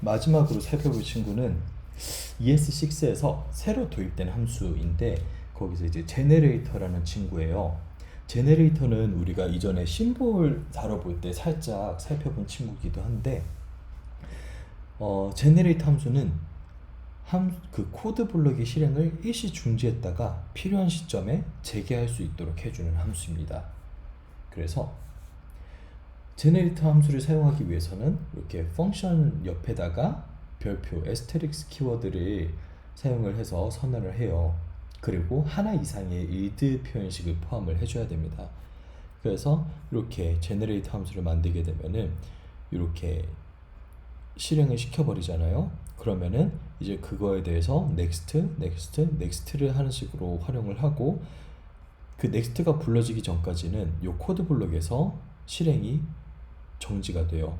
마지막으로 살펴볼 친구는 ES6에서 새로 도입된 함수인데 거기서 이제 제네레이터라는 친구예요. 제네레이터는 우리가 이전에 심볼 다뤄볼 때 살짝 살펴본 친구기도 한데 어, 제네레이터 함수는 함, 그 코드 블록의 실행을 일시 중지했다가 필요한 시점에 재개할 수 있도록 해주는 함수입니다. 그래서 제네레이터 함수를 사용하기 위해서는 이렇게 펑션 옆에다가 별표 에스테릭스 키워드를 사용을 해서 선언을 해요. 그리고 하나 이상의 일드 표현식을 포함을 해줘야 됩니다. 그래서 이렇게 제네레이터 함수를 만들게 되면은 이렇게 실행을 시켜버리잖아요. 그러면은 이제 그거에 대해서 next, next, next를 하는 식으로 활용을 하고 그 next가 불러지기 전까지는 이 코드 블록에서 실행이 정지가 돼요.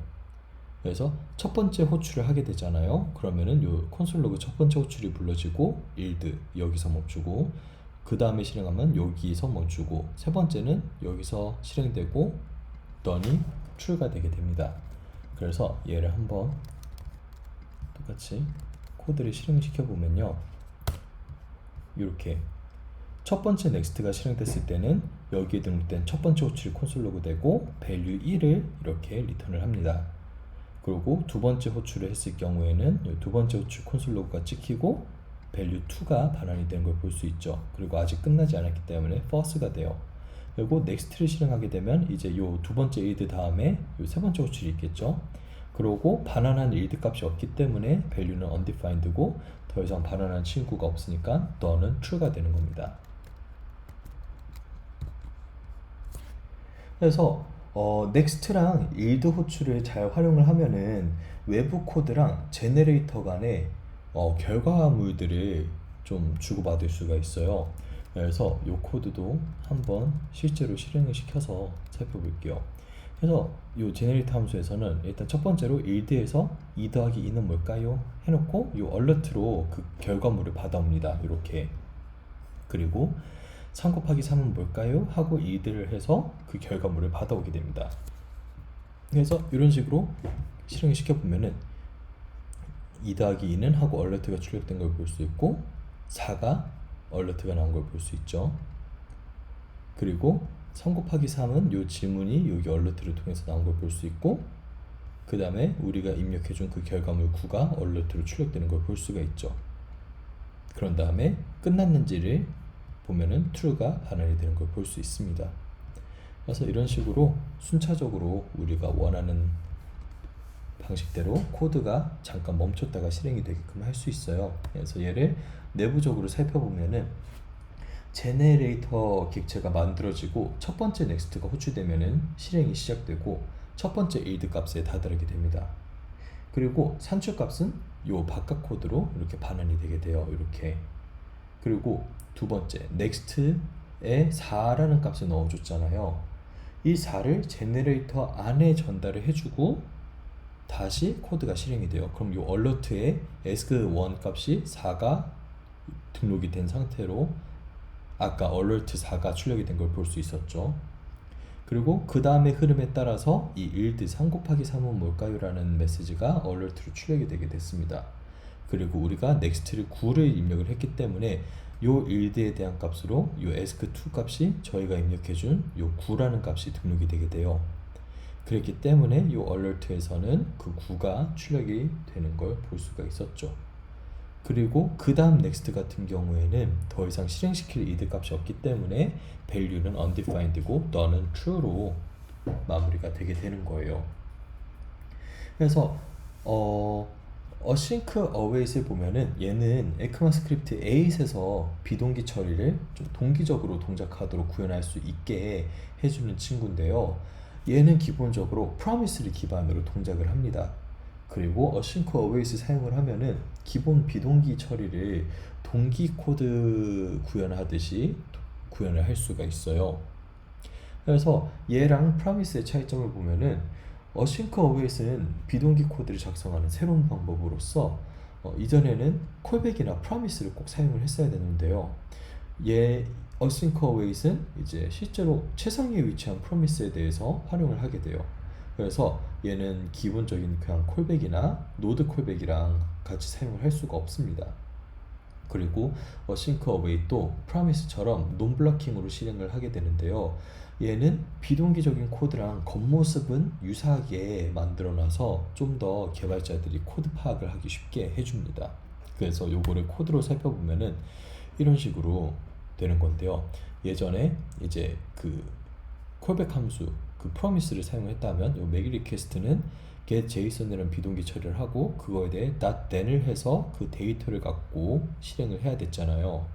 그래서 첫 번째 호출을 하게 되잖아요. 그러면은 요 콘솔 로그 첫 번째 호출이 불러지고 일드 여기서 멈추고 그 다음에 실행하면 여기서 멈추고 세 번째는 여기서 실행되고 던이 true가 되게 됩니다. 그래서 얘를 한번 똑같이 코드를 실행시켜 보면요. 이렇게 첫 번째 넥스트가 실행됐을 때는 여기에 등록된 첫 번째 호출이 콘솔 로그 되고 value 1을 이렇게 리턴을 합니다. 그리고 두 번째 호출을 했을 경우에는 두 번째 호출 콘솔 로그가 찍히고 value 2가 반환이 되는 걸 볼 수 있죠. 그리고 아직 끝나지 않았기 때문에 false가 돼요. 그리고 next를 실행하게 되면 이제 요 두 번째 일드 다음에 요 세 번째 호출이 있겠죠. 그리고 반환한 일드 값이 없기 때문에 value는 undefined고 더 이상 반환한 친구가 없으니까 너는 true가 되는 겁니다. 그래서 어, 넥스트랑 일드 호출을 잘 활용을 하면은 외부 코드랑 제네레이터 간의 어, 결과물들을 좀 주고받을 수가 있어요. 그래서 이 코드도 한번 실제로 실행을 시켜서 살펴볼게요. 그래서 이 제네레이터 함수에서는 일단 첫 번째로 일드에서 2 더하기 2는 뭘까요? 해놓고 이 얼러트로 그 결과물을 받아옵니다. 이렇게 그리고 3 곱하기 3은 뭘까요? 하고 이들을 해서 그 결과물을 받아오게 됩니다. 그래서 이런 식으로 실행을 시켜보면은 2 더하기 2는 하고 얼러트가 출력된 걸 볼 수 있고 4가 얼러트가 나온 걸 볼 수 있죠. 그리고 3 곱하기 3은 이 질문이 여기 얼러트를 통해서 나온 걸 볼 수 있고 그 다음에 우리가 입력해준 그 결과물 9가 얼러트로 출력되는 걸 볼 수가 있죠. 그런 다음에 끝났는지를 보면은 true가 반환이 되는 걸 볼 수 있습니다. 그래서 이런 식으로 순차적으로 우리가 원하는 방식대로 코드가 잠깐 멈췄다가 실행이 되게끔 할 수 있어요. 그래서 얘를 내부적으로 살펴보면은 제네레이터 객체가 만들어지고 첫 번째 넥스트가 호출되면은 실행이 시작되고 첫 번째 일드 값에 다다르게 됩니다. 그리고 산출 값은 요 바깥 코드로 이렇게 반환이 되게 돼요. 이렇게 그리고 두 번째 next에 4라는 값을 넣어줬잖아요. 이 4를 제네레이터 안에 전달을 해주고 다시 코드가 실행이 돼요. 그럼 이 alert ask1 값이 4가 등록이 된 상태로 아까 alert 4가 출력이 된 걸 볼 수 있었죠. 그리고 그 다음에 흐름에 따라서 이 일드 3 곱하기 3은 뭘까요? 라는 메시지가 alert로 출력이 되게 됐습니다. 그리고 우리가 next를 9를 입력을 했기 때문에 요 일드에 대한 값으로 요 ask2 값이 저희가 입력해준 요 9라는 값이 등록이 되게 돼요. 그렇기 때문에 요 alert에서는 그 9가 출력이 되는 걸 볼 수가 있었죠. 그리고 그 다음 next 같은 경우에는 더 이상 실행시킬 이드 값이 없기 때문에 value는 undefined고 너는 true로 마무리가 되게 되는 거예요. 그래서 어 어싱크 어웨이스를 보면은 얘는 에크마 스크립트 8에서 비동기 처리를 좀 동기적으로 동작하도록 구현할 수 있게 해주는 친구인데요. 얘는 기본적으로 프로미스를 기반으로 동작을 합니다. 그리고 어싱크 어웨이스 사용을 하면은 기본 비동기 처리를 동기 코드 구현하듯이 구현을 할 수가 있어요. 그래서 얘랑 프로미스의 차이점을 보면은 어싱크 어웨이스는 비동기 코드를 작성하는 새로운 방법으로서 어, 이전에는 콜백이나 프로미스를 꼭 사용을 했어야 되는데요. 얘 어싱크 어웨이스는 이제 실제로 최상위에 위치한 프로미스에 대해서 활용을 하게 돼요. 그래서 얘는 기본적인 그냥 콜백이나 노드 콜백이랑 같이 사용을 할 수가 없습니다. 그리고 어싱크 어웨이도 프라미스처럼 논블러킹으로 실행을 하게 되는데요. 얘는 비동기적인 코드랑 겉모습은 유사하게 만들어놔서 좀 더 개발자들이 코드 파악을 하기 쉽게 해줍니다. 그래서 요거를 코드로 살펴보면은 이런 식으로 되는 건데요. 예전에 이제 그 콜백 함수 그 프로미스를 사용했다면 요맥 리퀘스트는 get JSON이라는 비동기 처리를 하고 그거에 대해 .then을 해서 그 데이터를 갖고 실행을 해야 됐잖아요.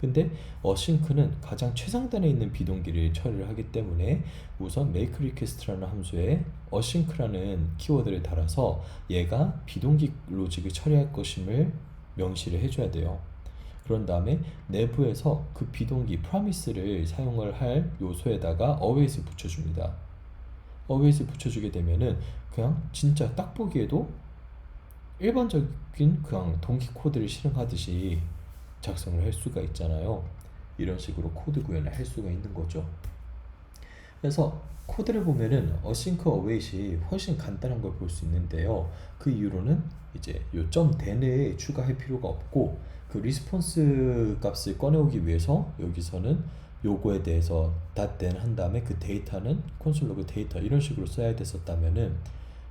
근데 어싱크는 가장 최상단에 있는 비동기를 처리를 하기 때문에 우선 make request라는 함수에 어싱크라는 키워드를 달아서 얘가 비동기 로직을 처리할 것임을 명시를 해줘야 돼요. 그런 다음에 내부에서 그 비동기 promise를 사용을 할 요소에다가 always 붙여줍니다. Always 붙여주게 되면은 그냥 진짜 딱 보기에도 일반적인 그냥 동기 코드를 실행하듯이 작성을 할 수가 있잖아요. 이런 식으로 코드 구현을 할 수가 있는 거죠. 그래서 코드를 보면은 어싱크 어웨이시 훨씬 간단한 걸 볼 수 있는데요. 그 이유로는 이제 요점 den을 추가할 필요가 없고 그 리스폰스 값을 꺼내오기 위해서 여기서는 요거에 대해서 닷된 한 다음에 그 데이터는 콘솔 로그 데이터 이런 식으로 써야 됐었다면은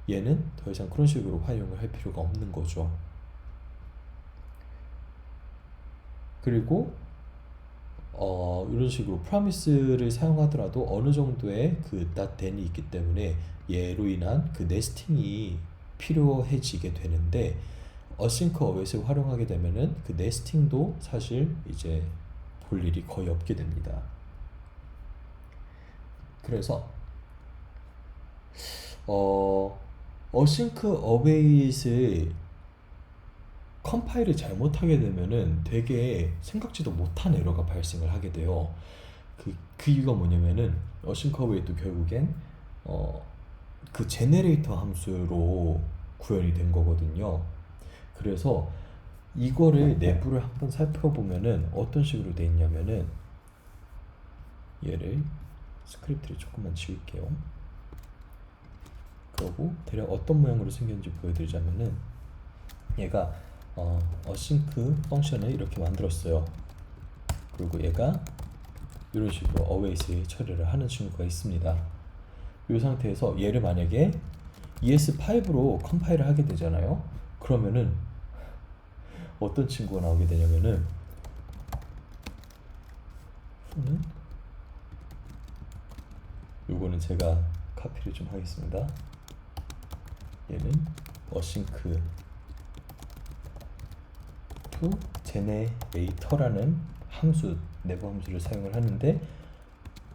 얘는 더 이상 그런 식으로 활용을 할 필요가 없는 거죠. 그리고 어, 이런 식으로 프라미스를 사용하더라도 어느 정도의 그 닷den이 있기 때문에 얘로 인한 그 네스팅이 필요해지게 되는데 어싱크 어웨이를 활용하게 되면은 그 네스팅도 사실 이제 볼 일이 거의 없게 됩니다. 그래서 어 어싱크 어웨이를 컴파일을 잘못하게 되면은 되게 생각지도 못한 에러가 발생을 하게 돼요. 그, 그 이유가 뭐냐면은 어싱크 어웨이도 결국엔 어, 그 제네레이터 함수로 구현이 된 거거든요. 그래서 이거를 내부를 한번 살펴보면은 어떤 식으로 돼 있냐면은 얘를 스크립트를 조금만 지울게요. 그러고 대략 어떤 모양으로 생겼는지 보여드리자면은 얘가 어, 어싱크 펑션을 이렇게 만들었어요. 그리고 얘가 이런 식으로 await 처리를 하는 친구가 있습니다. 이 상태에서 얘를 만약에 ES5로 컴파일을 하게 되잖아요. 그러면은 어떤 친구가 나오게 되냐면은 는 요거는 제가 카피를 좀 하겠습니다. 얘는 어싱크 to generator라는 함수 내부 함수를 사용을 하는데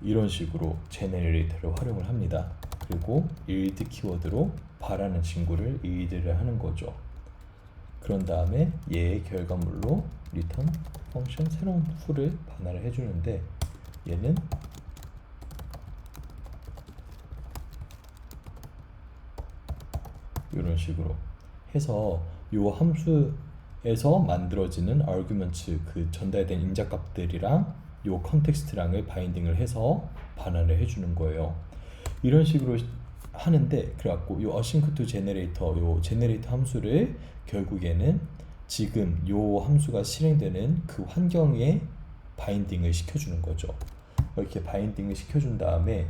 이런 식으로 generator를 활용을 합니다. 그리고 yield 키워드로 바라는 친구를 yield를 하는 거죠. 그런 다음에 얘의 결과물로 return 펑션 새로운 풀을 반환을 해주는데 얘는 이런 식으로 해서 이 함수에서 만들어지는 arguments 그 전달된 인자값들이랑 요 컨텍스트랑을 바인딩을 해서 반환을 해주는 거예요. 이런 식으로 하는데 그래갖고 요 async to generator 요 generator 함수를 결국에는 지금 요 함수가 실행되는 그 환경에 바인딩을 시켜주는 거죠. 이렇게 바인딩을 시켜준 다음에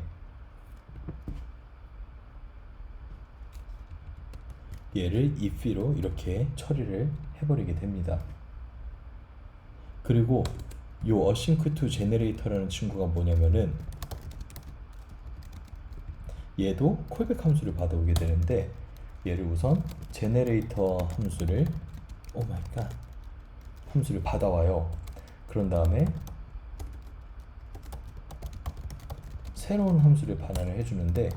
얘를 if로 이렇게 처리를 해버리게 됩니다. 그리고 요 async to generator라는 친구가 뭐냐면은 얘도 콜백 함수를 받아오게 되는데 얘를 우선 제네레이터 함수를 오 마이 갓 함수를 받아와요. 그런 다음에 새로운 함수를 반환을 해주는데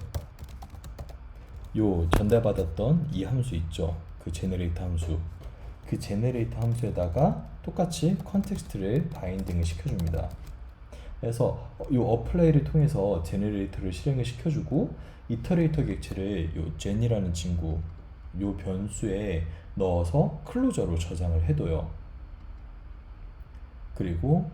요 전달받았던 이 함수 있죠. 그 제네레이터 함수. 그 제네레이터 함수에다가 똑같이 컨텍스트를 바인딩을 시켜줍니다. 그래서 이 어플레이를 통해서 제네레이터를 실행을 시켜주고 이터레이터 객체를 이 gen이라는 친구 이 변수에 넣어서 클로저로 저장을 해둬요. 그리고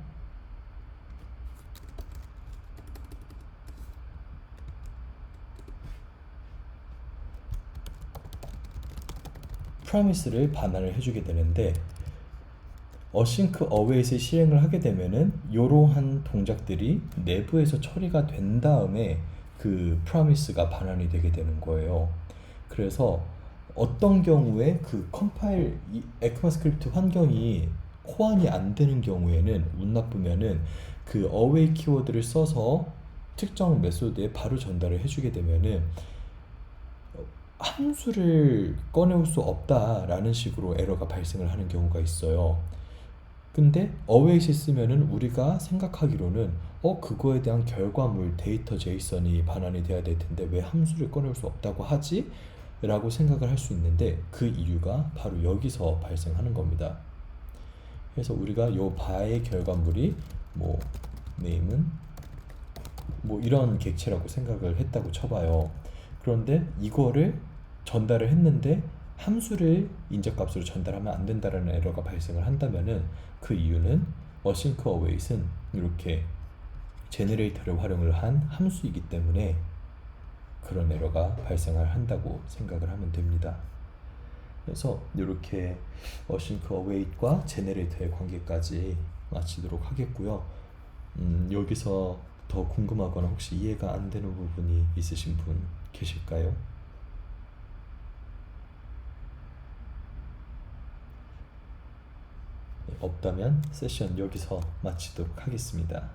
프라미스를 반환을 해주게 되는데 어싱크 어웨이를 실행을 하게 되면은 이러한 동작들이 내부에서 처리가 된 다음에 그 promise가 반환이 되게 되는 거예요. 그래서 어떤 경우에 그 컴파일 이 에크마스크립트 환경이 호환이 안 되는 경우에는 운 나쁘면은 그 어웨이 키워드를 써서 특정 메소드에 바로 전달을 해주게 되면은 함수를 꺼내올 수 없다라는 식으로 에러가 발생을 하는 경우가 있어요. 근데 어웨이시 쓰면은 우리가 생각하기로는 어 그거에 대한 결과물 데이터 제이선이 반환이 돼야 될 텐데 왜 함수를 꺼낼 수 없다고 하지? 라고 생각을 할 수 있는데 그 이유가 바로 여기서 발생하는 겁니다. 그래서 우리가 요 바의 결과물이 뭐 네임은 뭐 이런 객체라고 생각을 했다고 쳐봐요. 그런데 이거를 전달을 했는데 함수를 인적값으로 전달하면 안 된다라는 에러가 발생을 한다면은 그 이유는 어싱크 어웨이트는 이렇게 제너레이터를 활용을 한 함수이기 때문에 그런 에러가 발생을 한다고 생각을 하면 됩니다. 그래서 이렇게 어싱크 어웨이트과 제너레이터의 관계까지 마치도록 하겠고요. 음, 여기서 더 궁금하거나 혹시 이해가 안 되는 부분이 있으신 분 계실까요? 네, 없다면 세션 여기서 마치도록 하겠습니다.